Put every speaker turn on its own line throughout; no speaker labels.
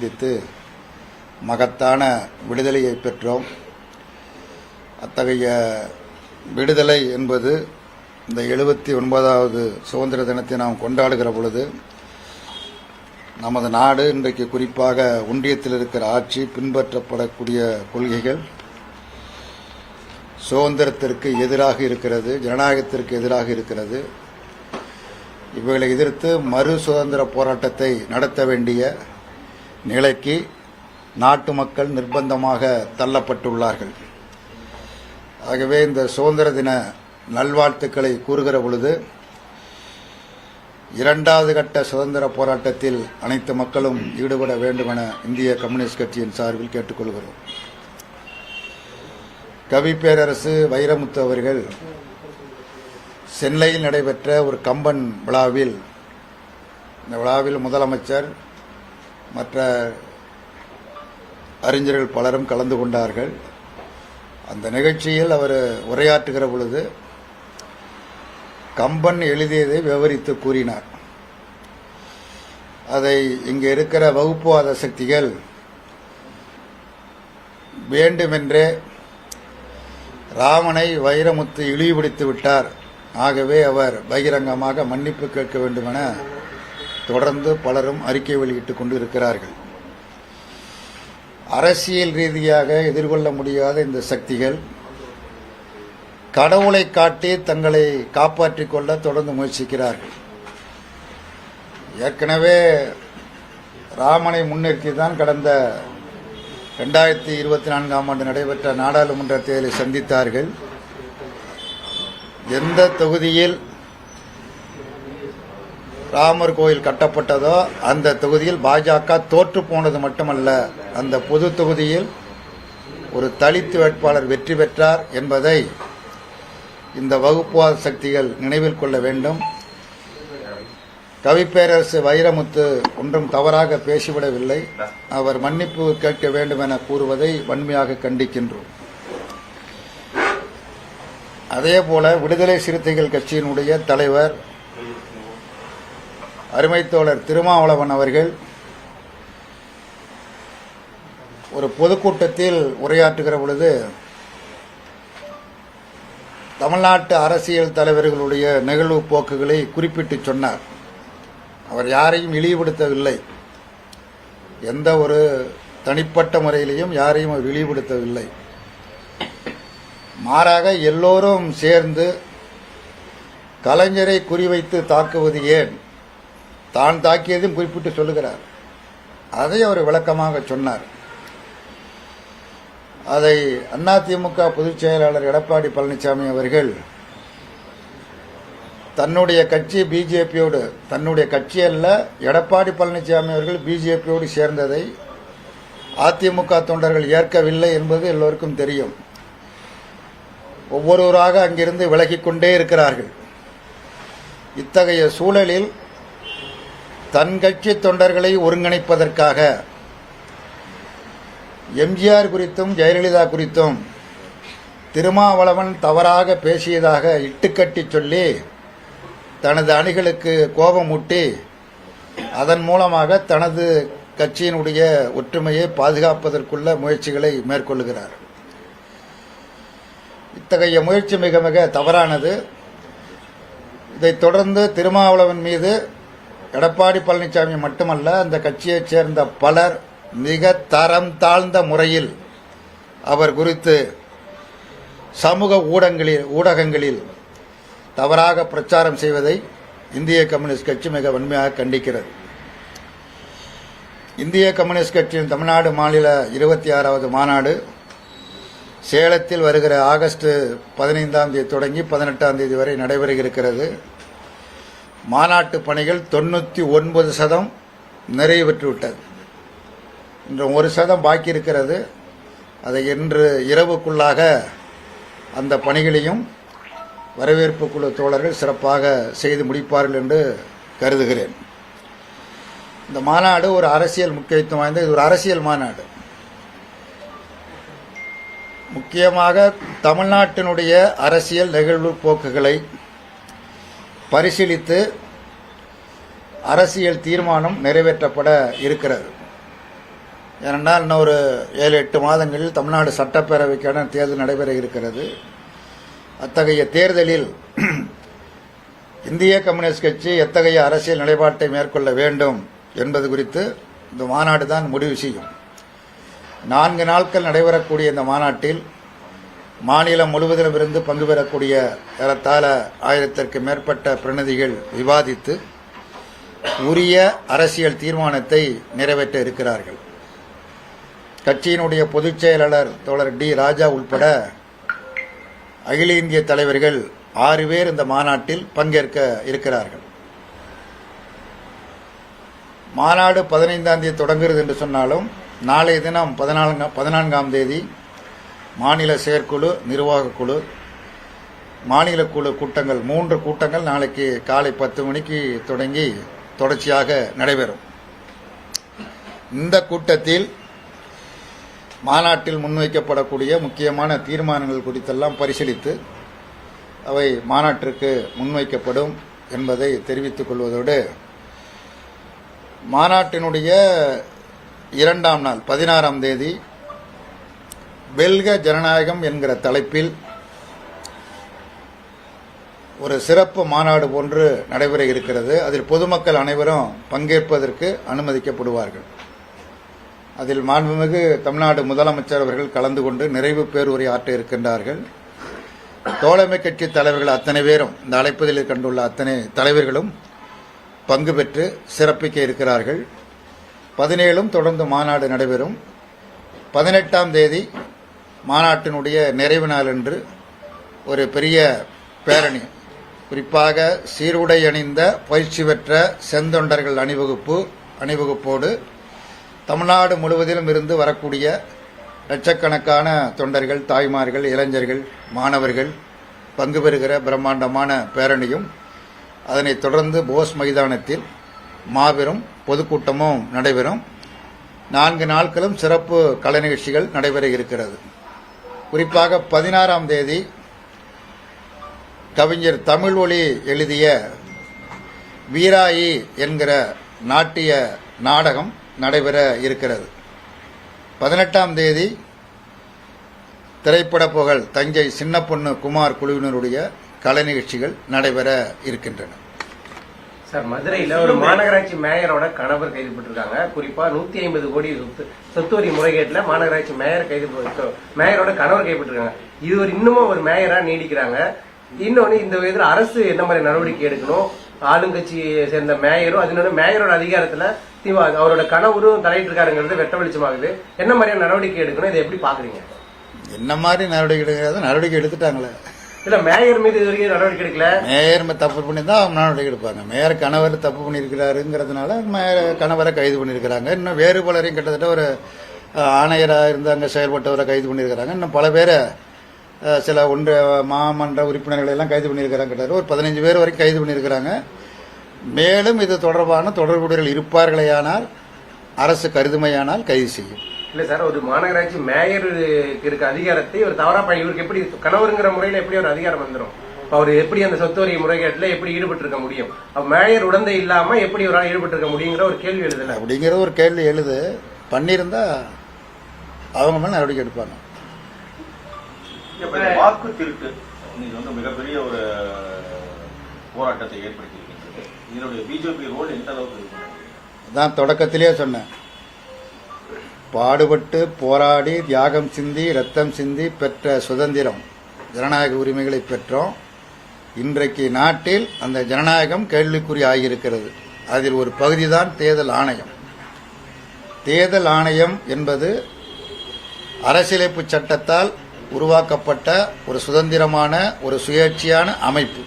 சிந்தித்து மகத்தான விடுதலையை பெற்றோம். அத்தகைய விடுதலை என்பது இந்த எழுபத்தி ஒன்பதாவது சுதந்திர தினத்தை நாம் கொண்டாடுகிற பொழுது நமது நாடு இன்றைக்கு குறிப்பாக ஒன்றியத்தில் இருக்கிற ஆட்சி பின்பற்றப்படக்கூடிய கொள்கைகள் சுதந்திரத்திற்கு எதிராக இருக்கிறது ஜனநாயகத்திற்கு எதிராக இருக்கிறது. இவைகளை எதிர்த்து மறு சுதந்திர போராட்டத்தை நடத்த வேண்டிய நிலைக்கு நாட்டு மக்கள் நிர்பந்தமாக தள்ளப்பட்டுள்ளார்கள். ஆகவே இந்த சுதந்திர தின நல்வாழ்த்துக்களை கூறுகிற பொழுது இரண்டாவது கட்ட சுதந்திர போராட்டத்தில் அனைத்து மக்களும் ஈடுபட வேண்டும் என இந்திய கம்யூனிஸ்ட் கட்சியின் சார்பில் கேட்டுக்கொள்கிறோம். கவி பேரரசு வைரமுத்து அவர்கள் சென்னையில் நடைபெற்ற ஒரு கம்பன் விழாவில் இந்த விழாவில் முதலமைச்சர் மற்ற அறிஞர்கள் பலரும் கலந்து கொண்டார்கள். அந்த நிகழ்ச்சியில் அவர் உரையாற்றுகிற பொழுது கம்பன் எழுதியதை விவரித்து கூறினார். அதை இங்கே இருக்கிற வகுப்புவாத சக்திகள் வேண்டுமென்றே ராமனை வைரமுத்து இழிவுபடுத்தி விட்டார். ஆகவே அவர் பகிரங்கமாக மன்னிப்பு கேட்க வேண்டுமென தொடர்ந்து பலரும் அறிக்கை வெளியிட்டுக் கொண்டு இருக்கிறார்கள் அரசியல் ரீதியாக எதிர்கொள்ள முடியாத இந்த சக்திகள் கடவுளை காட்டி தங்களை காப்பாற்றிக் கொள்ள தொடர்ந்து முயற்சிக்கிறார்கள். ஏற்கனவே ராமனை முன்னிறுத்தி தான் கடந்த ரெண்டாயிரத்தி இருபத்தி நான்காம் ஆண்டு நடைபெற்ற நாடாளுமன்ற தேர்தலை சந்தித்தார்கள். எந்த தொகுதியில் ராமர் கோயில் கட்டப்பட்டதோ அந்த தொகுதியில் பாஜக தோற்று போனது மட்டுமல்ல அந்த பொது தொகுதியில் ஒரு தலித்து வேட்பாளர் வெற்றி பெற்றார் என்பதை இந்த வகுப்புவாத சக்திகள் நினைவில் கொள்ள வேண்டும். கவிப்பேரரசு வைரமுத்து ஒன்றும் தவறாக பேசிவிடவில்லை. அவர் மன்னிப்பு கேட்க வேண்டும் என கூறுவதை வன்மையாக கண்டிக்கின்றோம். அதேபோல விடுதலை சிறுத்தைகள் கட்சியினுடைய தலைவர் அருமைத்தோழர் திருமாவளவன் அவர்கள் ஒரு பொதுக்கூட்டத்தில் உரையாற்றுகிற பொழுது தமிழ்நாட்டு அரசியல் தலைவர்களுடைய நிகழ்வு போக்குகளை குறிப்பிட்டு சொன்னார். அவர் யாரையும் இழிவுபடுத்தவில்லை. எந்த ஒரு தனிப்பட்ட முறையிலையும் யாரையும் அவர் இழிவுபடுத்தவில்லை. மாறாக எல்லோரும் சேர்ந்து கலைஞரை குறிவைத்து தாக்குவது ஏன்? தான் தாக்கியதும் குறிப்பிட்டு சொல்லுகிறார். அதை அவர் விளக்கமாக சொன்னார். அதை அதிமுக பொதுச் செயலாளர் எடப்பாடி பழனிசாமி அவர்கள் தன்னுடைய கட்சி பிஜேபியோடு தன்னுடைய கட்சி அல்ல எடப்பாடி பழனிசாமி அவர்கள் பிஜேபியோடு சேர்ந்ததை அதிமுக தொண்டர்கள் ஏற்கவில்லை என்பது எல்லோருக்கும் தெரியும். ஒவ்வொருவராக அங்கிருந்து விலகிக்கொண்டே இருக்கிறார்கள். இத்தகைய சூழலில் தன் கட்சி தொண்டர்களை ஒருங்கிணைப்பதற்காக. எம்ஜிஆர் குறித்தும் ஜெயலலிதா குறித்தும் திருமாவளவன் தவறாக பேசியதாக இட்டுக்கட்டி சொல்லி தனது அணிகளுக்கு கோபமூட்டி அதன் மூலமாக தனது கட்சியினுடைய ஒற்றுமையை பாதுகாப்பதற்குள்ள முயற்சிகளை மேற்கொள்கிறார். இத்தகைய முயற்சி மிக மிக தவறானது. இதைத் தொடர்ந்து திருமாவளவன் மீது எடப்பாடி பழனிசாமி மட்டுமல்ல அந்த கட்சியைச் சேர்ந்த பலர் மிக தரம் தாழ்ந்த முறையில் அவர் குறித்து சமூக ஊடகங்களில் ஊடகங்களில் தவறாக பிரச்சாரம் செய்வதை இந்திய கம்யூனிஸ்ட் கட்சி மிக வன்மையாக கண்டிக்கிறது. இந்திய கம்யூனிஸ்ட் கட்சியின் தமிழ்நாடு மாநில இருபத்தி ஆறாவது மாநாடு சேலத்தில் வருகிற ஆகஸ்ட் பதினைந்தாம் தேதி தொடங்கி பதினெட்டாம் தேதி வரை நடைபெற இருக்கிறது மாநாட்டு பணிகள் தொண்ணூற்றி ஒன்பது சதம் நிறைவு பெற்றுவிட்டது. இன்று ஒரு சதம் பாக்கி இருக்கிறது. அதை இன்று இரவுக்குள்ளாக அந்த பணிகளையும் வரவேற்பு குழு தோழர்கள் சிறப்பாக செய்து முடிப்பார்கள் என்று கருதுகிறேன். இந்த மாநாடு ஒரு அரசியல் முக்கியத்துவம் வாய்ந்த இது ஒரு அரசியல் மாநாடு. முக்கியமாக தமிழ்நாட்டினுடைய அரசியல் நிகழ்வு போக்குகளை பரிசீலித்து அரசியல் தீர்மானம் நிறைவேற்றப்பட இருக்கிறது. ஏனென்றால் இன்னும் ஒரு ஏழு எட்டு மாதங்களில் தமிழ்நாடு சட்டப்பேரவைக்கான தேர்தல் நடைபெற இருக்கிறது. அத்தகைய தேர்தலில் இந்திய கம்யூனிஸ்ட் கட்சி எத்தகைய அரசியல் நிலைப்பாட்டை மேற்கொள்ள வேண்டும் என்பது குறித்து இந்த மாநாடு தான் முடிவு செய்யும். நான்கு நாட்கள் நடைபெறக்கூடிய இந்த மாநாட்டில் மாநிலம் முழுவதிலும் இருந்து பங்கு பெறக்கூடிய ஏறத்தாழ ஆயிரத்திற்கு மேற்பட்ட பிரதிநிதிகள் விவாதித்து உரிய அரசியல் தீர்மானத்தை நிறைவேற்ற இருக்கிறார்கள். கட்சியினுடைய பொதுச் செயலாளர் தோழர் டி. ராஜா உள்பட அகில இந்திய தலைவர்கள் ஆறு பேர் இந்த மாநாட்டில் பங்கேற்க இருக்கிறார்கள். மாநாடு பதினைந்தாம் தேதி தொடங்குகிறது என்று சொன்னாலும் நாளைய தினம் பதினான்காம் பதினான்காம் தேதி மாநில செயற்குழு நிர்வாக குழு மாநில குழு கூட்டங்கள் மூன்று கூட்டங்கள் நாளைக்கு காலை பத்து மணிக்கு தொடங்கி தொடர்ச்சியாக நடைபெறும். இந்த கூட்டத்தில் மாநாட்டில் முன்வைக்கப்படக்கூடிய முக்கியமான தீர்மானங்கள் குறித்தெல்லாம் பரிசீலித்து அவை மாநாட்டிற்கு முன்வைக்கப்படும் என்பதை தெரிவித்துக் கொள்வதோடு மாநாட்டினுடைய இரண்டாம் நாள் பதினாறாம் தேதி வெல்க ஜனநாயகம் என்கிற தலைப்பில் ஒரு சிறப்பு மாநாடு ஒன்று நடைபெற இருக்கிறது. அதில் பொதுமக்கள் அனைவரும் பங்கேற்பதற்கு அனுமதிக்கப்படுவார்கள். அதில் மாண்புமிகு தமிழ்நாடு முதலமைச்சர் அவர்கள் கலந்து கொண்டு நிறைவு பேருரை ஆற்ற இருக்கின்றார்கள். தோழமை கட்சி தலைவர்கள் அத்தனை பேரும் இந்த அழைப்பதில் கண்டுள்ள அத்தனை தலைவர்களும் பங்கு பெற்று சிறப்பிக்க இருக்கிறார்கள். பதினேழும் தொடர்ந்து மாநாடு நடைபெறும். பதினெட்டாம் தேதி மாநாட்டினுடைய நிறைவு நாள் என்று ஒரு பெரிய பேரணி குறிப்பாக சீருடை அணிந்த பயிற்சி பெற்ற செந்தொண்டர்கள் அணிவகுப்பு அணிவகுப்போடு தமிழ்நாடு முழுவதிலும் இருந்து வரக்கூடிய லட்சக்கணக்கான தொண்டர்கள் தாய்மார்கள் இளைஞர்கள் மாணவர்கள் பங்கு பெறுகிற பிரம்மாண்டமான பேரணியும் அதனைத் தொடர்ந்து போஸ் மைதானத்தில் மாபெரும் பொதுக்கூட்டமும் நடைபெறும். நான்கு நாட்களும் சிறப்பு கலை நிகழ்ச்சிகள் நடைபெற இருக்கிறது. குறிப்பாக பதினாறாம் தேதி கவிஞர் தமிழ் ஒளி எழுதிய வீராயி என்கிற நாட்டிய நாடகம் நடைபெற இருக்கிறது. பதினெட்டாம் தேதி திரைப்பட புகழ் தஞ்சை சின்ன பொண்ணு குமார் குழுவினருடைய கலை நிகழ்ச்சிகள் நடைபெற இருக்கின்றன.
சார் மதுரையில் ஒரு மாநகராட்சி மேயரோட கணவர் கைது பட்டிருக்காங்க. குறிப்பா நூத்தி ஐம்பது கோடி சொத்து சொத்து வரி மாநகராட்சி மேயர் கைது மேயரோட கணவர் கைப்பற்றிருக்காங்க இது ஒரு இன்னமும் ஒரு மேயரா நீடிக்கிறாங்க. இன்னொன்னு இந்த விதத்துல அரசு என்ன மாதிரி நடவடிக்கை எடுக்கணும்? ஆளுங்கட்சியை சேர்ந்த மேயரும் அது இன்னொன்னு மேயரோட அதிகாரத்துல திமுக அவரோட கணவரும் தலையிட்டு இருக்காருங்கிறது வெட்ட வெளிச்சமாகுது. என்ன மாதிரியான நடவடிக்கை எடுக்கணும்? இதை எப்படி பாக்குறீங்க?
என்ன மாதிரி நடவடிக்கை எடுக்கிறது? நடவடிக்கை எடுத்துட்டாங்களே.
இல்ல மேயர் மீது இது வரைக்கும் நடவடிக்கை எடுக்கல.
மேயர் தப்பு பண்ணி தான் நடவடிக்கை எடுப்பாங்க. மேயர் கணவர் தப்பு பண்ணியிருக்கிறாருங்கிறதுனால மேயர் கணவரை கைது பண்ணியிருக்கிறாங்க. இன்னும் வேறு பலரையும் கிட்டத்தட்ட ஒரு ஆணையராக இருந்து அங்கே செயல்பட்டவரை கைது பண்ணியிருக்கிறாங்க. இன்னும் பல பேரை சில ஒன்று மாமன்ற உறுப்பினர்களை எல்லாம் கைது பண்ணியிருக்கிறாங்க ஒரு பதினஞ்சு பேர் வரைக்கும் கைது பண்ணியிருக்கிறாங்க. மேலும் இது தொடர்பான தொடர்புடையவர்கள் இருப்பார்களேயானால் அரசு கருதுமையானால் கைது செய்யும்.
இல்ல சார் ஒரு மாநகராட்சி மேயர் இருக்க அதிகாரத்தை ஒரு தவறா பயன் இவருக்கு எப்படி கணவருங்கிற முறையில எப்படி ஒரு அதிகாரம் வந்துடும் அவர் எப்படி அந்த சொத்து வரி முறைகேட்டுல எப்படி ஈடுபட்டு இருக்க முடியும்? அப்ப மேயர் உடந்தை இல்லாம எப்படி ஒரு ஈடுபட்டு இருக்க முடியுங்கிற ஒரு கேள்வி எழுதல.
அப்படிங்கிற ஒரு கேள்வி எழுது. பண்ணியிருந்தா அவங்க மேலே நடவடிக்கை எடுப்பாங்க.
வாக்கு திருட்டு இது வந்து மிகப்பெரிய ஒரு போராட்டத்தை ஏற்படுத்தியிருக்கின்றது. இதனுடைய பிஜேபி ரோல் எந்த அளவுக்கு இருக்கு
அதான் தொடக்கத்திலே சொன்னேன். பாடுபட்டு போராடி தியாகம் சிந்தி ரத்தம் சிந்தி பெற்ற சுதந்திரம் ஜனநாயக உரிமைகளை பெற்றோம். இன்றைக்கு நாட்டில் அந்த ஜனநாயகம் கேள்விக்குறி ஆகியிருக்கிறது. அதில் ஒரு பகுதிதான் தேர்தல் ஆணையம். தேர்தல் ஆணையம் என்பது அரசியலமைப்பு சட்டத்தால் உருவாக்கப்பட்ட ஒரு சுதந்திரமான ஒரு சுயேட்சையான அமைப்பு.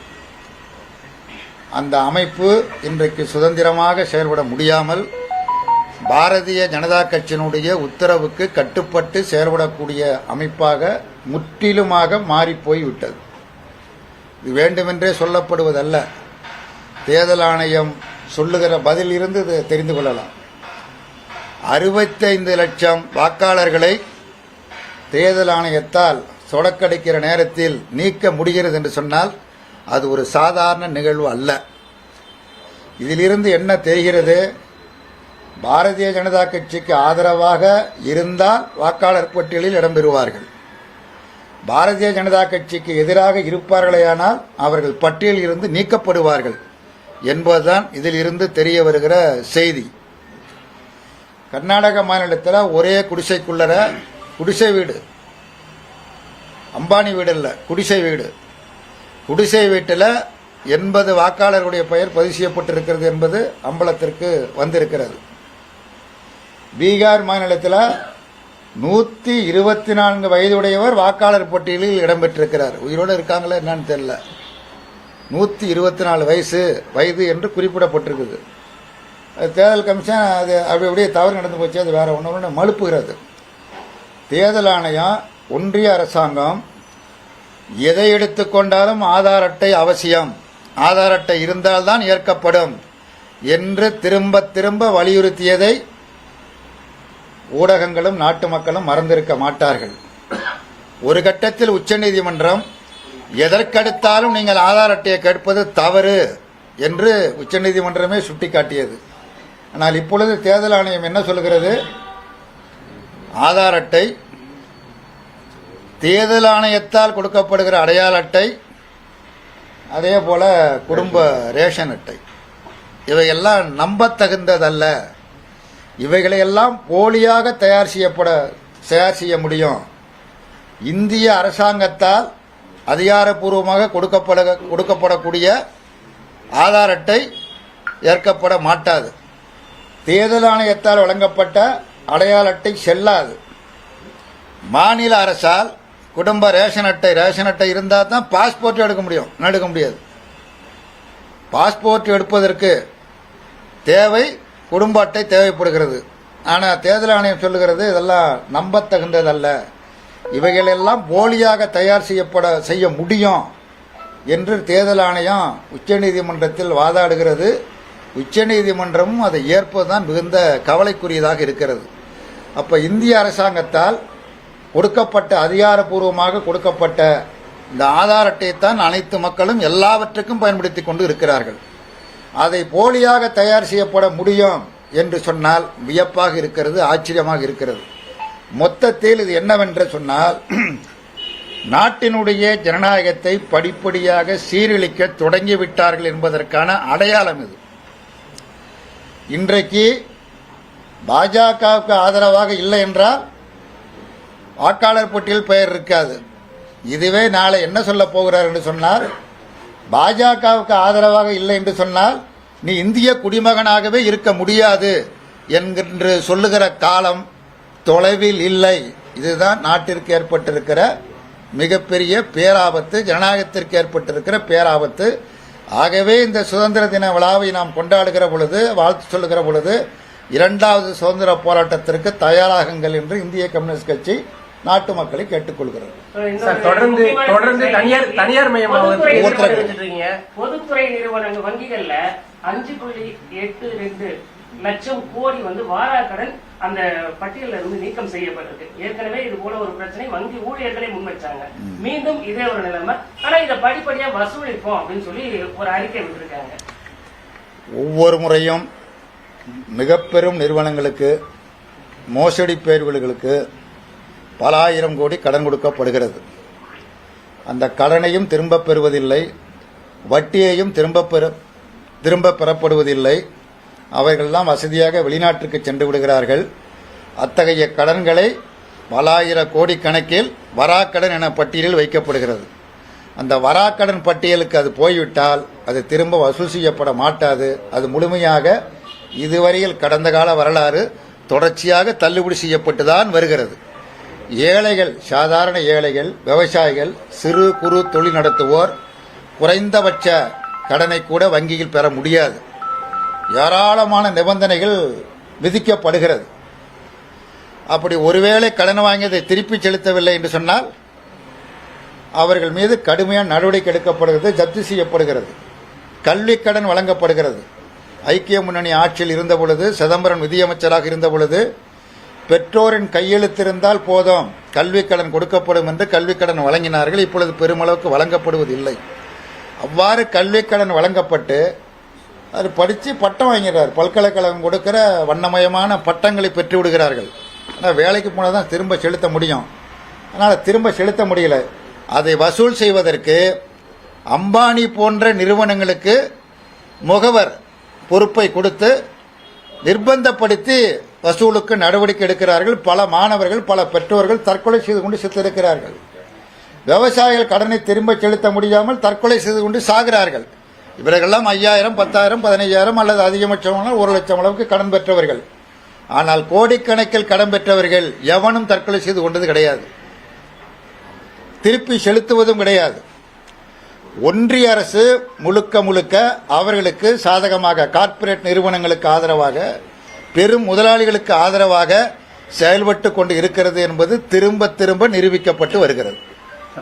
அந்த அமைப்பு இன்றைக்கு சுதந்திரமாக செயல்பட முடியாமல் பாரதிய ஜனதா கட்சியினுடைய உத்தரவுக்கு கட்டுப்பட்டு செயல்படக்கூடிய அமைப்பாக முற்றிலுமாக மாறிப்போய்விட்டது. இது வேண்டுமென்றே சொல்லப்படுவதல்ல. தேர்தல் ஆணையம் சொல்லுகிற பதில் இருந்து இதை தெரிந்து கொள்ளலாம். அறுபத்தைந்து லட்சம் வாக்காளர்களை தேர்தல் ஆணையத்தால் சொடக்கடிக்கிற நேரத்தில் நீக்க முடிகிறது என்று சொன்னால் அது ஒரு சாதாரண நிகழ்வு அல்ல. இதிலிருந்து என்ன தெரிகிறது? பாரதிய ஜனதா கட்சிக்கு ஆதரவாக இருந்தால் வாக்காளர் பட்டியலில் இடம்பெறுவார்கள் பாரதிய ஜனதா கட்சிக்கு எதிராக இருப்பார்களேயானால் அவர்கள் பட்டியலில் இருந்து நீக்கப்படுவார்கள் என்பதுதான் இதில் இருந்து தெரிய வருகிற செய்தி. கர்நாடக மாநிலத்தில் ஒரே குடிசைக்குள்ளர குடிசை வீடு. அம்பானி வீடு இல்லை குடிசை வீடு. குடிசை வீட்டில் எண்பது வாக்காளர்களுடைய பெயர் பதிவு செய்யப்பட்டிருக்கிறது என்பது அம்பலத்திற்கு வந்திருக்கிறது. பீகார் மாநிலத்தில் நூற்றி இருபத்தி நான்கு வயதுடையவர் வாக்காளர் பட்டியலில் இடம்பெற்றிருக்கிறார். உயிரோடு இருக்காங்களா என்னன்னு தெரியல. நூற்றி இருபத்தி நாலு வயசு வயது என்று குறிப்பிடப்பட்டிருக்குது. தேர்தல் கமிஷன் அது அப்படி அப்படியே தவறு நடந்து போச்சு அது வேற ஒன்று ஒன்று மழுப்புகிறது. தேர்தல் ஆணையம் ஒன்றிய அரசாங்கம். எதை எடுத்துக்கொண்டாலும் ஆதார் அட்டை அவசியம். ஆதார் அட்டை இருந்தால்தான் ஏற்கப்படும் என்று திரும்ப திரும்ப வலியுறுத்தியதை ஊடகங்களும் நாட்டு மக்களும் மறந்திருக்க மாட்டார்கள். ஒரு கட்டத்தில் உச்சநீதிமன்றம் எதற்கெடுத்தாலும் நீங்கள் ஆதார் அட்டையை கேட்பது தவறு என்று உச்சநீதிமன்றமே சுட்டிக்காட்டியது. ஆனால் இப்பொழுது தேர்தல் ஆணையம் என்ன சொல்கிறது ஆதார் அட்டை தேர்தல் ஆணையத்தால் கொடுக்கப்படுகிற அடையாள அட்டை அதே போல குடும்ப ரேஷன் அட்டை. இவையெல்லாம் நம்பத்தகுந்ததல்ல. இவைகளையெல்லாம் போலியாக தயார் செய்யப்பட தயார் செய்ய முடியும். இந்திய அரசாங்கத்தால் அதிகாரப்பூர்வமாக கொடுக்கப்பட கொடுக்கப்படக்கூடிய ஆதார் அட்டை ஏற்கப்பட மாட்டாது. தேர்தல் ஆணையத்தால் வழங்கப்பட்ட அடையாள அட்டை செல்லாது. மாநில அரசால் குடும்ப ரேஷன் அட்டை ரேஷன் அட்டை இருந்தால் தான் பாஸ்போர்ட் எடுக்க முடியும். எடுக்க முடியாது. பாஸ்போர்ட் எடுப்பதற்கு தேவை குடும்ப அட்டை தேவைப்படுகிறது. ஆனால் தேர்தல் ஆணையம் சொல்லுகிறது இதெல்லாம் நம்பத்தகுந்ததல்ல. இவைகளெல்லாம் போலியாக தயார் செய்யப்பட செய்ய முடியும் என்று தேர்தல் ஆணையம் உச்சநீதிமன்றத்தில் வாதாடுகிறது. உச்சநீதிமன்றமும் அதை ஏற்பதுதான் மிகுந்த கவலைக்குரியதாக இருக்கிறது. அப்போ இந்திய அரசாங்கத்தால் கொடுக்கப்பட்ட அதிகாரப்பூர்வமாக கொடுக்கப்பட்ட இந்த ஆதார் அட்டையைத்தான் அனைத்து மக்களும் எல்லாவற்றுக்கும் பயன்படுத்தி கொண்டு இருக்கிறார்கள். அதை போலியாக தயார் செய்யப்பட முடியும் என்று சொன்னால் வியப்பாக இருக்கிறது ஆச்சரியமாக இருக்கிறது. மொத்தத்தில் இது என்னவென்று சொன்னால் நாட்டினுடைய ஜனநாயகத்தை படிப்படியாக சீரழிக்க தொடங்கிவிட்டார்கள் என்பதற்கான அடையாளம் இது. இன்றைக்கு பாஜகவுக்கு ஆதரவாக இல்லை என்றால் வாக்காளர் பட்டியல் பெயர் இருக்காது. இதுவே நாளை என்ன சொல்ல போகிறார் என்று சொன்னால் பாஜகவுக்கு ஆதரவாக இல்லை என்று சொன்னால் நீ இந்திய குடிமகனாகவே இருக்க முடியாது என்கின்ற சொல்லுகிற காலம் தொலைவில் இல்லை. இதுதான் நாட்டிற்கு ஏற்பட்டிருக்கிற மிகப்பெரிய பேராபத்து ஜனநாயகத்திற்கு ஏற்பட்டிருக்கிற பேராபத்து. ஆகவே இந்த சுதந்திர தின விழாவை நாம் கொண்டாடுகிற பொழுது வாழ்த்து சொல்லுகிற பொழுது இரண்டாவது சுதந்திர போராட்டத்திற்கு தயாராகுங்கள் என்று இந்திய கம்யூனிஸ்ட் கட்சி நாட்டு மக்களை கேட்டுக்கொள்கிறது.
சார் தொடர்ந்து தொடர்ந்து தனியார் தனியார் இருக்கீங்க.
பொதுத்துறை நிறுவனங்கள் வங்கிகள்ல அஞ்சு புள்ளி எட்டு ரெண்டு லட்சம் கோடி வந்து வாராக்கடன் அந்த பட்டியலில் இருந்து நீக்கம் செய்யப்பட்டிருக்கு. ஏற்கனவே இது போல ஒரு பிரச்சனை வங்கி ஊழியர்களே முன்வச்சாங்க. மீண்டும் இதே ஒரு நிலைமை. ஆனா இதை படிப்படியா வசூலிப்போம் அப்படின்னு சொல்லி ஒரு அறிக்கை விட்டுருக்காங்க.
ஒவ்வொரு முறையும் மிக பெரும் நிறுவனங்களுக்கு மோசடி பேர்வர்களுக்கு பல ஆயிரம் கோடி கடன் கொடுக்கப்படுகிறது. அந்த கடனையும் திரும்பப் பெறுவதில்லை. வட்டியையும் திரும்பப் பெற திரும்ப பெறப்படுவதில்லை. அவர்கள்லாம் வசதியாக வெளிநாட்டிற்கு சென்று விடுகிறார்கள். அத்தகைய கடன்களை பல ஆயிர கோடி கணக்கில் வராக்கடன் என பட்டியலில் வைக்கப்படுகிறது. அந்த வராக்கடன் பட்டியலுக்கு அது போய்விட்டால் அது திரும்ப வசூல் செய்யப்பட மாட்டாது. அது முழுமையாக இதுவரையில் கடந்த கால வரலாறு தொடர்ச்சியாக தள்ளுபடி செய்யப்பட்டுதான் வருகிறது. ஏழைகள் சாதாரண ஏழைகள் விவசாயிகள் சிறு குறு தொழில் நடத்துவோர் குறைந்தபட்ச கடனை கூட வங்கியில் பெற முடியாது. ஏராளமான நிபந்தனைகள் விதிக்கப்படுகிறது. அப்படி ஒருவேளை கடன் வாங்கியதை திருப்பி செலுத்தவில்லை என்று சொன்னால் அவர்கள் மீது கடுமையான நடவடிக்கை எடுக்கப்படுகிறது ஜப்தி செய்யப்படுகிறது. கல்விக் கடன் வழங்கப்படுகிறது. ஐக்கிய முன்னணி ஆட்சியில் இருந்த பொழுது சிதம்பரம் நிதியமைச்சராக இருந்த பொழுது பெற்றோரின் கையெழுத்திருந்தால் போதும். கல்விக்கடன் கொடுக்கப்படும் என்று கல்விக்கடன் வழங்கினார்கள். இப்பொழுது பெருமளவுக்கு வழங்கப்படுவதில்லை. அவ்வாறு கல்விக்கடன் வழங்கப்பட்டு அது படித்து பட்டம் வாங்கிறார் பல்கலைக்கழகம் கொடுக்கிற வண்ணமயமான பட்டங்களை பெற்று விடுகிறார்கள். ஆனால் வேலைக்கு போனால் தான் திரும்ப செலுத்த முடியும். அதனால் திரும்ப செலுத்த முடியல. அதை வசூல் செய்வதற்கு அம்பானி போன்ற நிறுவனங்களுக்கு முகவர் பொறுப்பை கொடுத்து நிர்பந்தப்படுத்தி வசூலுக்கு நடவடிக்கை எடுக்கிறார்கள். பல மாணவர்கள் பல பெற்றோர்கள் தற்கொலை செய்து கொண்டு செத்திருக்கிறார்கள். விவசாயிகள் கடனை திரும்ப செலுத்த முடியாமல் தற்கொலை செய்து கொண்டு சாகிறார்கள். இவர்களெல்லாம் ஐயாயிரம் பத்தாயிரம் பதினைஞ்சாயிரம் அல்லது அதிகபட்சம் ஒரு லட்சம் அளவுக்கு கடன் பெற்றவர்கள். ஆனால் கோடிக்கணக்கில் கடன் பெற்றவர்கள் எவனும் தற்கொலை செய்து கொண்டது கிடையாது. திருப்பி செலுத்துவதும் கிடையாது. ஒன்றிய அரசு முழுக்க முழுக்க அவர்களுக்கு சாதகமாக கார்ப்பரேட் நிறுவனங்களுக்கு ஆதரவாக பெரும் முதலாளிகளுக்கு ஆதரவாக செயல்பட்டு கொண்டு இருக்கிறது என்பது திரும்ப திரும்ப நிரூபிக்கப்பட்டு வருகிறது.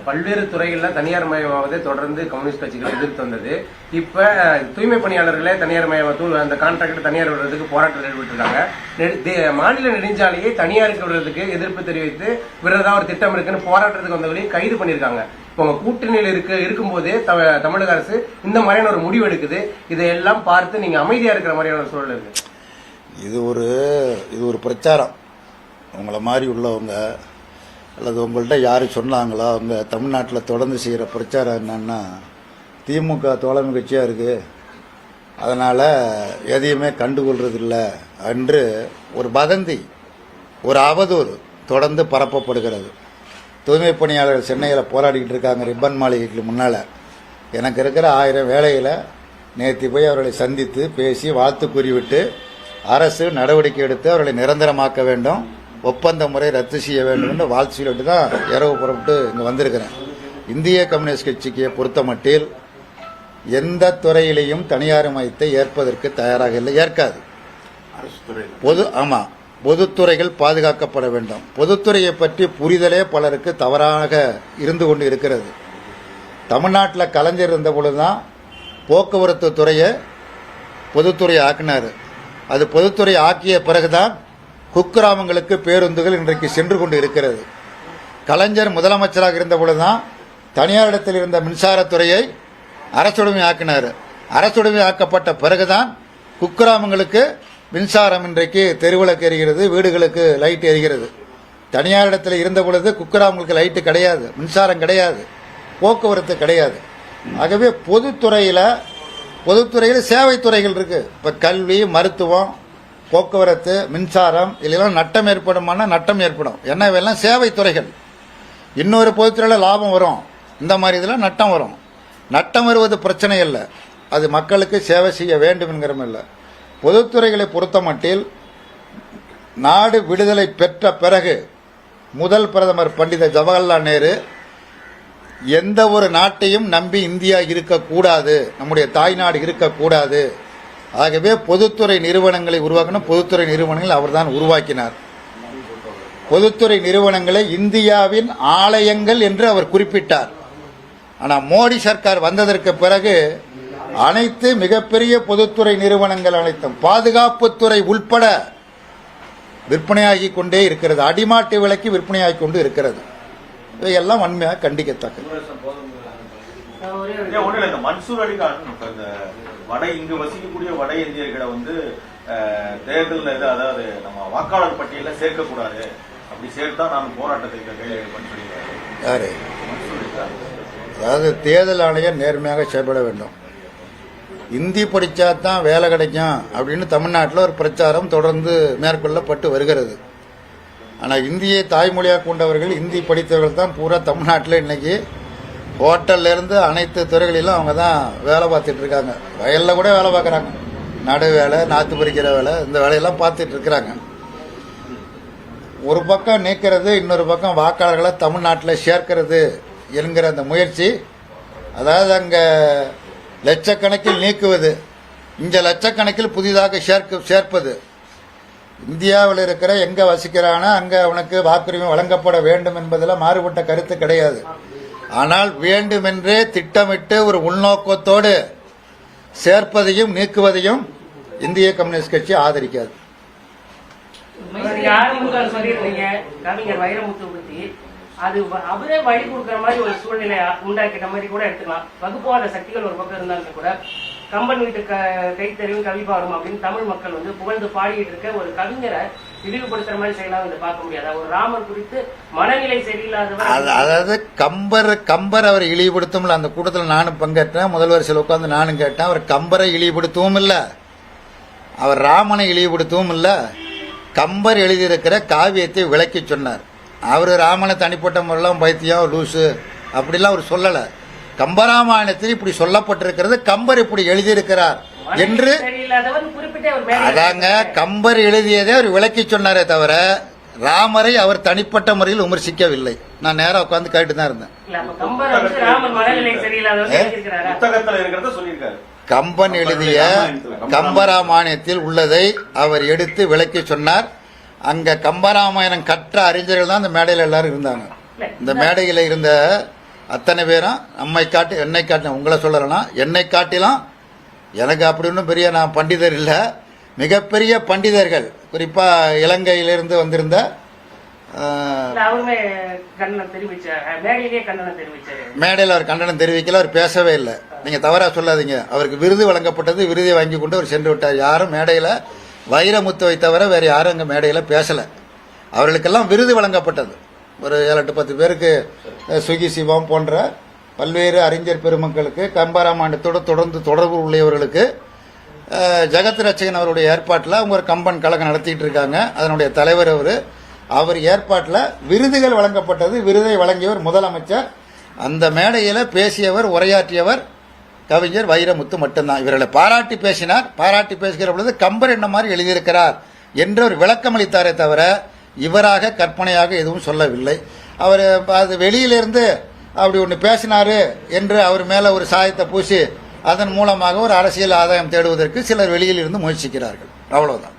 பல்வேறு துறைகளில் தனியார் மயமாவதை தொடர்ந்து கம்யூனிஸ்ட் கட்சிகள் எதிர்த்து வந்தது. இப்ப தூய்மை பணியாளர்களே தனியார் மயமாக அந்த கான்ட்ராக்டர் தனியார் விடுறதுக்கு போராட்டம் ஈடுபட்டிருக்காங்க நெடு- தே- மாநில நெடுஞ்சாலையை தனியாருக்கு விடுறதுக்கு எதிர்ப்பு தெரிவித்து விடுறதா ஒரு திட்டம் இருக்குன்னு போராட்டத்துக்கு வந்தவர்களையும் கைது பண்ணியிருக்காங்க இப்போ கூட்டணியில் இருக்க இருக்கும்போதே த- தமிழக அரசு இந்த மாதிரியான ஒரு முடிவு எடுக்குது. இதையெல்லாம் பார்த்து நீங்க அமைதியா இருக்கிற மாதிரியான ஒரு சூழல் இருக்கு.
இது ஒரு இது ஒரு பிரச்சாரம். உங்களை மாதிரி உள்ளவங்க அல்லது உங்கள்கிட்ட யார் சொன்னாங்களோ அவங்க தமிழ்நாட்டில் தொடர்ந்து செய்கிற பிரச்சாரம் என்னன்னா திமுக தோழமை கட்சியாக இருக்குது அதனால் எதையுமே கண்டுகொள்றதில்ல என்று ஒரு வதந்தி ஒரு அவதூறு தொடர்ந்து பரப்பப்படுகிறது. தூய்மை பணியாளர்கள் சென்னையில் போராடிக்கிட்டு இருக்காங்க ரிப்பன் மாளிகைக்கு முன்னால். எனக்கு இருக்கிற ஆயிரம் வேலையில் நேற்று போய் அவர்களை சந்தித்து பேசி வாழ்த்து கூறிவிட்டு அரசு நடவடிக்கை எடுத்து அவர்களை நிரந்தரமாக்க வேண்டும் ஒப்பந்த முறை ரத்து செய்ய வேண்டும் என்று வாழ்த்து சொல்லிட்டு தான் இரவு புறப்பட்டு இங்கே வந்திருக்கிறேன். இந்திய கம்யூனிஸ்ட் கட்சிக்கு பொறுத்தமட்டில் எந்த துறையிலையும் தனியார்மயத்தை ஏற்பதற்கு தயாராக இல்லை ஏற்காது. பொது ஆமா. பொதுத்துறைகள் பாதுகாக்கப்பட வேண்டும். பொதுத்துறையை பற்றி புரிதலே பலருக்கு தவறாக இருந்து கொண்டு இருக்கிறது. தமிழ்நாட்டில் கலைஞர் இருந்த பொழுதுதான் போக்குவரத்து துறையை பொதுத்துறை ஆக்கினார். அது பொதுத்துறை ஆக்கிய பிறகுதான் குக்கிராமங்களுக்கு பேருந்துகள் இன்றைக்கு சென்று கொண்டு இருக்கிறது. கலைஞர் முதலமைச்சராக இருந்த பொழுதுதான் தனியாரிடத்தில் இருந்த மின்சாரத்துறையை அரசுடைமை ஆக்கினார். அரசுடைமை ஆக்கப்பட்ட பிறகுதான் குக்கிராமங்களுக்கு மின்சாரம் இன்றைக்கு தெருவிளக்கு எரிகிறது வீடுகளுக்கு லைட் எரிகிறது. தனியார் இடத்துல இருந்த பொழுது குக்கிராமங்களுக்கு லைட்டு கிடையாது மின்சாரம் கிடையாது போக்குவரத்து கிடையாது. ஆகவே பொதுத்துறையில் பொதுத்துறையில் சேவைத்துறைகள் இருக்குது இப்போ கல்வி மருத்துவம் போக்குவரத்து மின்சாரம் இதெல்லாம் நட்டம் ஏற்படுமானா நட்டம் ஏற்படும். ஏன்னா சேவை சேவைத்துறைகள் இன்னொரு பொதுத்துறையில் லாபம் வரும். இந்த மாதிரி இதெல்லாம் நட்டம் வரும். நட்டம் வருவது பிரச்சனை இல்லை அது மக்களுக்கு சேவை செய்ய வேண்டும் என்கிறமில்லை. பொதுத்துறைகளை பொறுத்தமட்டில் நாடு விடுதலை பெற்ற பிறகு முதல் பிரதமர் பண்டித ஜவஹர்லால் நேரு எந்த ஒரு நாட்டையும் நம்பி இந்தியா இருக்கக்கூடாது நம்முடைய தாய்நாடு இருக்கக்கூடாது. ஆகவே பொதுத்துறை நிறுவனங்களை உருவாக்கணும். பொதுத்துறை நிறுவனங்களை அவர்தான் உருவாக்கினார். பொதுத்துறை நிறுவனங்களை இந்தியாவின் ஆலயங்கள் என்று அவர் குறிப்பிட்டார். ஆனால் மோடி சர்க்கார் வந்ததற்கு பிறகு அனைத்து மிகப்பெரிய பொதுத்துறை நிறுவனங்கள் அனைத்தும் பாதுகாப்புத்துறை உள்பட விற்பனையாகி கொண்டே இருக்கிறது. அடிமாட்டு விலைக்கு விற்பனையாகி கொண்டு இருக்கிறது. இவையெல்லாம் வன்மையாக கண்டிக்கத்தக்கது.
மன்சூர் அலிகான் வட இங்கு வசிக்கக்கூடிய வட இந்தியர்களை வந்து இது அதாவது நம்ம வாக்காளர் பட்டியல சேர்க்கக்கூடாது. அப்படி சேர்த்தா நான் போராட்டத்தை
அதாவது தேர்தல் ஆணையம் நேர்மையாக செயல்பட வேண்டும். இந்தி படித்தா தான் வேலை கிடைக்கும் அப்படின்னு தமிழ்நாட்டில் ஒரு பிரச்சாரம் தொடர்ந்து மேற்கொள்ளப்பட்டு வருகிறது. ஆனால் இந்தியை தாய்மொழியாக கொண்டவர்கள் இந்தி படித்தவர்கள் தான் பூரா தமிழ்நாட்டில் இன்றைக்கி ஹோட்டல்லேருந்து அனைத்து துறைகளிலும் அவங்க தான் வேலை பார்த்துட்டு இருக்காங்க. வயலில் கூட வேலை பார்க்குறாங்க. நடு வேலை நாற்று பறிக்கிற வேலை இந்த வேலையெல்லாம் பார்த்துட்டு இருக்கிறாங்க. ஒரு பக்கம் நீக்கிறது இன்னொரு பக்கம் வாக்காளர்களை தமிழ்நாட்டில் சேர்க்கிறது என்கிற அந்த முயற்சி. அதாவது அங்கே லட்சக்கணக்கில் நீக்குவது. இந்த லட்சக்கணக்கில் புதிதாக சேர்க்க சேர்ப்பது. இந்தியாவில் இருக்கிற எங்கே வசிக்கிறானோ அங்கே அவனுக்கு வாக்குரிமை வழங்கப்பட வேண்டும் என்பதில் மாறுபட்ட கருத்து கிடையாது. ஆனால் வேண்டுமென்றே திட்டமிட்டு ஒரு உள்நோக்கத்தோடு சேர்ப்பதையும் நீக்குவதையும் இந்திய கம்யூனிஸ்ட் கட்சி ஆதரிக்காது.
அது அவரே வழி கொடுக்குற மாதிரி ஒரு சூழ்நிலை உண்டாக்கிட்ட மாதிரி கூட எடுத்துக்கலாம். வகுப்புவாத சக்திகள் ஒரு பக்கம் இருந்தாலும் கூட கம்பன் வீட்டு க கைத்தறிவும் கவி பாடும் அப்படின்னு தமிழ் மக்கள் வந்து புகழ்ந்து பாடிட்டு இருக்க ஒரு கவிஞரை இழிவுபடுத்துற மாதிரி செய்யலாம் இதை பார்க்க முடியாது. ஒரு ராமர் குறித்து மனநிலை சரியில்லாதவர்.
அதாவது கம்பர் கம்பர் அவர் இழிவுபடுத்தும்ல அந்த கூட்டத்தில் நானும் பங்கேற்றேன். முதல்வர் சில உட்காந்து நானும் கேட்டேன். அவர் கம்பரை இழிவுபடுத்தவும் இல்லை. அவர் ராமனை இழிவுபடுத்தவும் இல்லை. கம்பர் எழுதியிருக்கிற காவியத்தை விளக்கி சொன்னார். அவர் ராமனை தனிப்பட்ட முறையெல்லாம் பைத்தியம் லூசு. அப்படிலாம் அவர் சொல்லலை. கம்பராமாயணத்தில் இப்படி சொல்லப்பட்டிருக்கிறது. கம்பர் இப்படி எழுதியிருக்கிறார் என்று அதாங்க கம்பர் எழுதியதை அவர் விளக்கி சொன்னாரே தவிர ராமரை அவர் தனிப்பட்ட முறையில் விமர்சிக்கவில்லை. நான் நேரா உட்காந்து கேட்டு தான் இருந்தேன். கம்பன் எழுதிய கம்பராமாயணத்தில். உள்ளதை அவர் எடுத்து விளக்கி சொன்னார். அங்க கம்பராமாயணம் கற்ற அறிஞர்கள் தான் அந்த மேடையில் எல்லாரும் இருந்தாங்க. இந்த மேடையில் இருந்த அத்தனை பேரும் நம்மை காட்டி என்னை காட்டி உங்களை சொல்லலைன்னா என்னை காட்டிலும் எனக்கு அப்படி ஒன்றும் பெரிய நான் பண்டிதர் இல்லை. மிகப்பெரிய பண்டிதர்கள். குறிப்பாக இலங்கையிலிருந்து வந்திருந்த மேடையில் அவர் கண்டனம் தெரிவிக்கல அவர் பேசவே இல்லை. நீங்கள் தவறாக சொல்லாதீங்க. அவருக்கு விருது வழங்கப்பட்டது விருதை வாங்கி கொண்டு அவர் சென்று விட்டார். யாரும் மேடையில் வைரமுத்துவை தவிர வேறு யாரும் அங்கே மேடையில் பேசலை. அவர்களுக்கெல்லாம் விருது வழங்கப்பட்டது. ஒரு ஏழு எட்டு பத்து பேருக்கு சுகி சிவம் போன்ற பல்வேறு அறிஞர் பெருமக்களுக்கு கம்பராமாயணத்தோடு தொடர்ந்து தொடர்பு உள்ளவர்களுக்கு ஜெகத் ரட்சகன் அவருடைய ஏற்பாட்டில் அவங்க ஒரு கம்பன் கழகம் நடத்திட்டு இருக்காங்க. அதனுடைய தலைவர் அவர். அவர் ஏற்பாட்டில் விருதுகள் வழங்கப்பட்டது. விருதை வழங்கியவர் முதலமைச்சர். அந்த மேடையில் பேசியவர் உரையாற்றியவர் கவிஞர் வைரமுத்து மட்டும்தான். இவர்களை பாராட்டி பேசினார். பாராட்டி பேசுகிற பொழுது கம்பர் என்ன மாதிரி எழுதியிருக்கிறார் என்று ஒரு விளக்கம் அளித்தாரே தவிர இவராக கற்பனையாக எதுவும் சொல்லவில்லை. அவர் அது வெளியிலிருந்து அப்படி ஒன்று பேசினாரு என்று அவர் மேலே ஒரு சாயத்தை பூசி அதன் மூலமாக ஒரு அரசியல் ஆதாயம் தேடுவதற்கு சிலர் வெளியில் இருந்து முயற்சிக்கிறார்கள். அவ்வளோதான்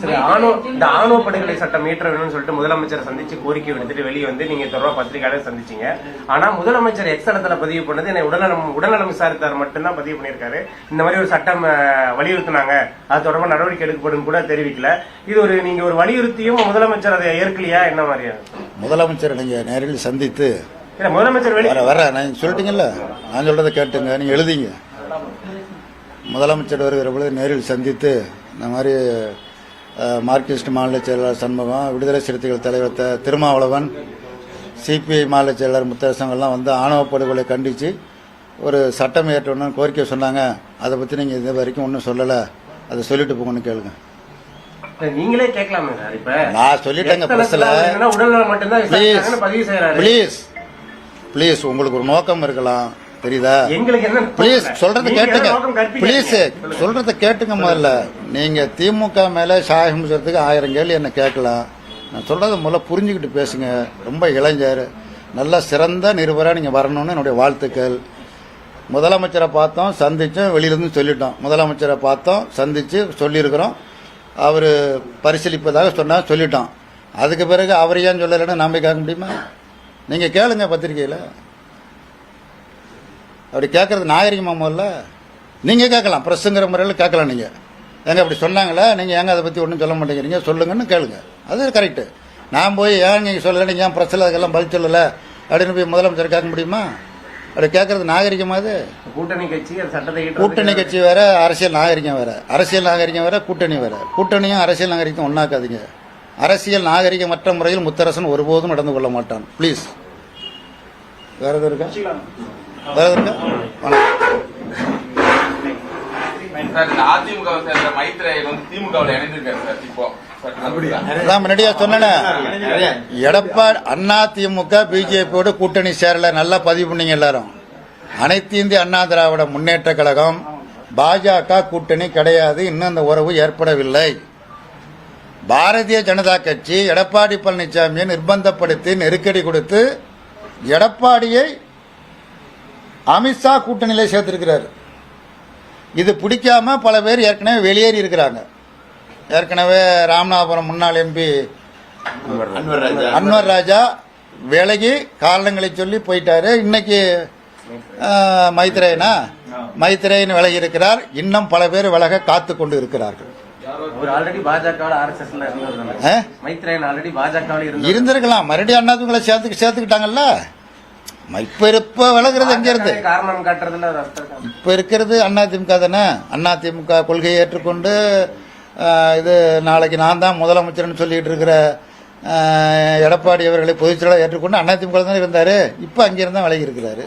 சரி ஆணவ இந்த ஆணவ படுகொலை சட்டம் இயற்ற வேணும்னு சொல்லிட்டு முதலமைச்சர் சந்திச்சு கோரிக்கை விடுத்துட்டு வெளியே வந்து நீங்க தொடர்பா பத்திரிகையாளர் சந்திச்சீங்க. ஆனா முதலமைச்சர் எக்ஸ் தளத்துல பதிவு பண்ணது என்னை உடல்நலம் உடல்நலம் விசாரித்தார் மட்டும்தான் பதிவு பண்ணியிருக்காரு. இந்த மாதிரி ஒரு சட்டம் வலியுறுத்தினாங்க. அது தொடர்பா நடவடிக்கை எடுக்கப்படும் கூட தெரிவிக்கல. இது ஒரு நீங்க ஒரு வலியுறுத்தியும் முதலமைச்சர் அதை ஏற்கலையா? என்ன மாதிரியா?
முதலமைச்சர் நீங்கள் நேரில் சந்தித்து
இல்ல முதலமைச்சர் வெளி
வர நான் சொல்லிட்டீங்கல்ல? நான் சொல்றதை கேட்டுங்க நீங்கள் எழுதிங்க. முதலமைச்சர் வருகிற பொழுது நேரில் சந்தித்து இந்த மாதிரி மார்க்சிஸ்ட் மாநில செயலாளர் சண்முகம் விடுதலை சிறுத்தைகள் தலைவர் த- திருமாவளவன் சிபிஐ மாநில செயலாளர் முத்தரசங்கள்லாம் வந்து ஆணவ படுகொலை கண்டித்து ஒரு சட்டம் இயற்றணும்னு கோரிக்கை சொன்னாங்க. அதை பற்றி நீங்கள் இது வரைக்கும் ஒன்றும் சொல்லலை. அதை சொல்லிட்டு போங்கன்னு கேளுங்க.
நீங்களே கேட்கலாமே சார் இப்ப
நான் சொல்லிட்டேங்க பிரஸ்ல
உடல்நலம் மட்டும்தான்
ப்ளீஸ் ப்ளீஸ் ப்ளீஸ் உங்களுக்கு ஒரு நோக்கம் இருக்கலாம். தெரியுதா? ப்ளீஸ் சொல்றத கேட்டுங்க? ப்ளீஸ். சொல்றத கேட்டுங்க முதல்ல. நீங்க திமுக மேல சாயம் சொல்றதுக்கு ஆயிரம் கேள்வி என்ன கேட்கலாம். நான் சொல்றத முதல்ல புரிஞ்சுக்கிட்டு பேசுங்க. ரொம்ப இளைஞர். நல்ல சிறந்த நிருபராக நீங்க வரணும்னு என்னுடைய வாழ்த்துக்கள். முதலமைச்சரை பார்த்தோம் சந்திச்சோம் வெளியிலிருந்து சொல்லிட்டோம். முதலமைச்சரை பார்த்தோம் சந்திச்சு சொல்லியிருக்கிறோம். அவர் பரிசீலிப்பதாக சொன்னா சொல்லிட்டோம். அதுக்கு பிறகு அவர் ஏன் சொல்லலைன்னு நாம கேட்க முடியுமா? நீங்க கேளுங்க பத்திரிக்கையில் அப்படி கேட்கறது நாகரிகமா முதல்ல நீங்கள் கேட்கலாம். ப்ரெஸ்ஸுங்கிற முறையில் கேட்கலாம் நீங்கள் ஏங்க அப்படி சொன்னாங்களே? நீங்கள் ஏங்க அதை பற்றி ஒன்றும் சொல்ல மாட்டேங்கிறீங்க? சொல்லுங்கன்னு கேளுங்க. அது கரெக்டு நான் போய் ஏன் நீங்கள் சொல்லலை? நீங்கள் ஏன் ப்ரெஸ்ஸில் அதுக்கெல்லாம் பதில் சொல்லலை? அப்படின்னு போய் முதலமைச்சர் கேட்க முடியுமா? அப்படி கேட்கறது நாகரிகமா அது?
கூட்டணி கட்சி சட்டத்தை
கூட்டணி கட்சி வேற அரசியல் நாகரிகம் வேற. அரசியல் நாகரிகம் வேற கூட்டணி வேற. கூட்டணியும் அரசியல் நாகரிகம் ஒன்னாக்காதீங்க அரசியல் நாகரிகமற்ற முறையில் முத்தரசன் ஒருபோதும் நடந்து கொள்ள மாட்டான். ப்ளீஸ் வேற எதுவும் இருக்கா? வேற எடப்பாடி அண்ணா திமுக பிஜேபியோட கூட்டணி சேரல. நல்லா பதிவு பண்ணீங்க எல்லாரும். அனைத்து இந்திய அண்ணா திராவிட முன்னேற்ற கழகம் பாஜக கூட்டணி கிடையாது. இன்னும் அந்த உறவு ஏற்படவில்லை. பாரதிய ஜனதா கட்சி எடப்பாடி பழனிசாமியை நிர்பந்தப்படுத்தி நெருக்கடி கொடுத்து எடப்பாடியை அமித்ஷா கூட்டணியில சேர்த்திருக்கிறார். இது பிடிக்காம பல பேர் ஏற்கனவே வெளியேறி இருக்கிறாங்க. ஏற்கனவே ராமநாதபுரம் முன்னாள் எம்பி அன்வர் ராஜா. விலகி காரணங்களை சொல்லி போயிட்டாரு. இன்னைக்கு ஆஹ், மைத்ரேயனா மைத்ரேயன் விலகி இருக்கிறார். இன்னும் பல பேர் விலக காத்து கொண்டு இருக்கிறார்கள். இருந்திருக்கலாம். மறுபடியும் அண்ணாதுங்களை சேர்த்து சேர்த்துக்கிட்டாங்கல்ல? இப்ப இருப்ப விலகுறது எங்க இருந்து?
காரணம் இருக்கா?
இப்ப இருக்கிறது அதிமுக தானே? அதிமுக கொள்கையை ஏற்றுக்கொண்டு இது நாளைக்கு நான் தான் முதலமைச்சர்னு சொல்லிட்டு இருக்கிற எடப்பாடி அவர்களை பொதுச்செயலாளர் ஏற்றுக்கொண்டு அதிமுக தானே இருந்தாரு? இப்ப அங்கிருந்து தான் விலகி இருக்கிறாரு.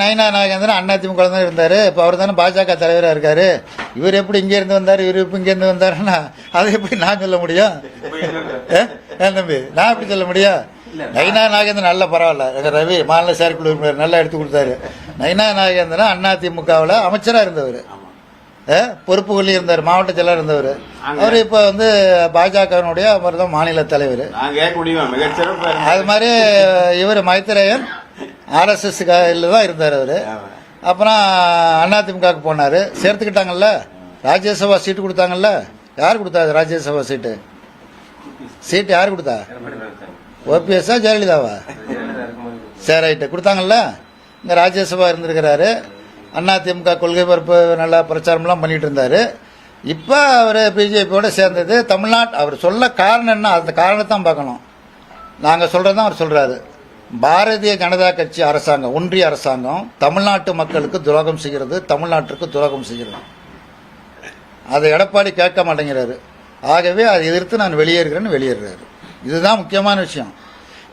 நாயனார்
நாகேந்திரன் அதிமுக தான் இருந்தாரு. இப்ப அவர் தானே பாஜக தலைவரா இருக்காரு. இவர் எப்படி இங்க இருந்து வந்தாரு? இவர் இப்ப இங்க இருந்து வந்தாருன்னா அதை எப்படி நான் சொல்ல முடியும்? ஏன் தம்பி நான் எப்படி சொல்ல முடியும்? நயினா நாகேந்திரன் நல்ல பரவாயில்ல. எங்க ரவி மாநில செயற்குழு உறுப்பினர் நல்லா எடுத்து கொடுத்தாரு. நயினா நாகேந்திரன் அதிமுகவில் அமைச்சரா இருந்தவர். பொறுப்புகளில் இருந்தார் மாவட்ட செயலர் இருந்தவர். அவர் இப்போ வந்து பாஜகவினுடைய அவர் தான் மாநில தலைவர்.
நான்
அது மாதிரி இவர் மைத்ரேயன் ஆர்எஸ்எஸ் தான் இருந்தார் அவர். அப்புறம் அதிமுகவுக்கு போனார். சேர்த்துக்கிட்டாங்கல்ல? ராஜ்யசபா சீட்டு கொடுத்தாங்கல்ல? யார் கொடுத்தா ராஜ்யசபா சீட்டு? சீட்டு யார் கொடுத்தா. ஓபிஎஸ்ஸா ஜெயலலிதாவா? சரி ரைட்டு கொடுத்தாங்கல்ல? இங்கே ராஜ்யசபா இருந்திருக்கிறாரு. அண்ணா திமுக கொள்கை பரப்பு நல்லா பிரச்சாரம்லாம் பண்ணிட்டு இருந்தார் இப்போ அவர் பிஜேபியோட சேர்ந்தது தமிழ்நாட்டு அவர் சொல்ல காரணம் என்ன? அந்த காரணத்தான் பார்க்கணும். நாங்கள் சொல்கிறதான் அவர் சொல்கிறாரு பாரதிய ஜனதா கட்சி அரசாங்கம் ஒன்றிய அரசாங்கம் தமிழ்நாட்டு மக்களுக்கு துரோகம் செய்கிறது தமிழ்நாட்டிற்கு துரோகம் செய்கிறது. அதை எடப்பாடி கேட்க மாட்டேங்கிறாரு. ஆகவே அதை எதிர்த்து நான் வெளியேறுகிறேன்னு வெளியேறுறாரு. இதுதான் முக்கியமான விஷயம்.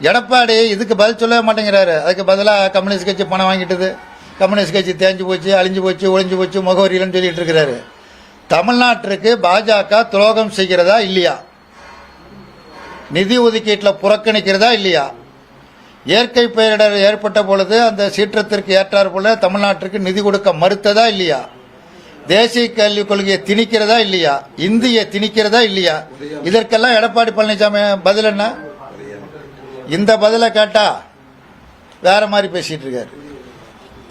எடப்பாடி இதுக்கு பதில் சொல்லவே மாட்டேங்கிறாரு. அதுக்கு பதிலாக கம்யூனிஸ்ட் கட்சி பணம் வாங்கிட்டது. கம்யூனிஸ்ட் கட்சி தேஞ்சு போச்சு அழிஞ்சு போச்சு ஒழிஞ்சு போச்சு முகவரியிலன்னு சொல்லிட்டு இருக்கிறாரு. தமிழ்நாட்டிற்கு பாஜக துரோகம் செய்கிறதா இல்லையா? நிதி ஒதுக்கீட்டில் புறக்கணிக்கிறதா இல்லையா? இயற்கை பேரிடர் ஏற்பட்ட பொழுது அந்த சீற்றத்திற்கு ஏற்றாற்போல தமிழ்நாட்டிற்கு நிதி கொடுக்க மறுத்ததா இல்லையா? தேசிய கல்விக் கொள்கையை திணிக்கிறதா இல்லையா? இந்திய திணிக்கிறதா இல்லையா? இதற்கெல்லாம் எடப்பாடி பழனிசாமி பதில் என்ன? இந்த பதிலை கேட்டா வேற மாதிரி பேசிட்டு இருக்காரு.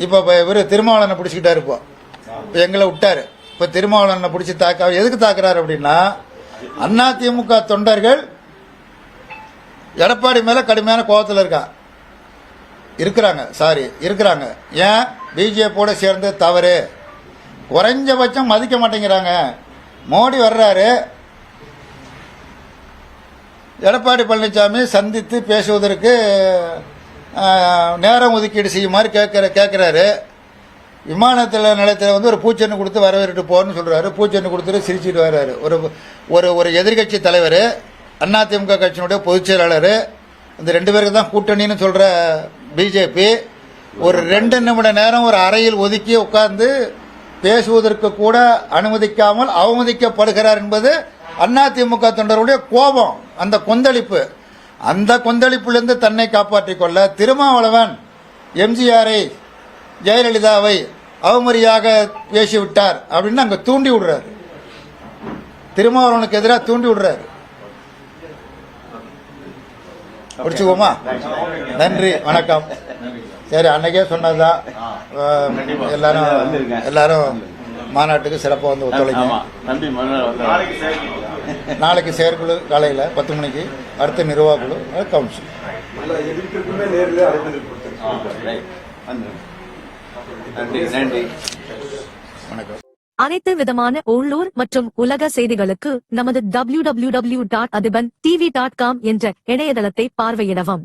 இப்போ இவர் திருமாவளவனை பிடிச்சிக்கிட்டா இருப்போம் இப்போ எங்களை விட்டாரு. இப்போ திருமாவளவனை பிடிச்சி தாக்க எதுக்கு தாக்குறாரு அப்படின்னா அதிமுக தொண்டர்கள் எடப்பாடி மேலே கடுமையான கோபத்தில் இருக்கா? இருக்கிறாங்க. சாரி இருக்கிறாங்க. ஏன்? பிஜேபியோட சேர்ந்து தவறு. குறைஞ்சபட்சம் மதிக்க மாட்டேங்கிறாங்க. மோடி வர்றாரு. எடப்பாடி பழனிசாமி சந்தித்து பேசுவதற்கு நேரம் ஒதுக்கீடு செய்யுமாறு கேட்குற கேட்குறாரு. விமானத்தில் நிலையத்தில் வந்து ஒரு பூச்செண்டு கொடுத்து வரவேற்று போன்னு சொல்கிறாரு பூச்செண்டு கொடுத்துட்டு சிரிச்சிட்டு வர்றாரு. ஒரு ஒரு ஒரு எதிர்க்கட்சி தலைவர் அதிமுக கட்சியினுடைய பொதுச் செயலாளர் இந்த ரெண்டு பேருக்கு தான் கூட்டணின்னு சொல்கிற பிஜேபி ஒரு ரெண்டு நிமிட நேரம் ஒரு அறையில் ஒதுக்கி உட்காந்து பேசுவதற்கு கூட அனுமதிக்காமல் அவமதிக்கப்படுகிறார் என்பது அதிமுக தொண்டருடைய கோபம் அந்த கொந்தளிப்பு. அந்த கொந்தளிப்பிலிருந்து தன்னை காப்பாற்றிக் கொள்ள திருமாவளவன் எம்ஜிஆரை ஜெயலலிதாவை அவமரியாக பேசிவிட்டார் அப்படின்னு அங்க தூண்டி விடுறாரு. திருமாவளவனுக்கு எதிராக தூண்டி விடுறாரு. பிடிச்சுக்கோமா நன்றி வணக்கம். சரி அன்னைக்கே சொன்னதுதான். எல்லாரும் எல்லாரும் மாநாட்டுக்கு சிறப்பாக வந்து
மன்னர் நாளைக்கு
செயற்குழு. காலையில் பத்து மணிக்கு. அடுத்த நிர்வாக குழு கவுன்சில்
நன்றி நன்றி.
வணக்கம்.
அனைத்து விதமான உள்ளூர் மற்றும் உலக செய்திகளுக்கு நமது www.adiban tv.com என்ற இணையதளத்தை பார்வையிடவும்.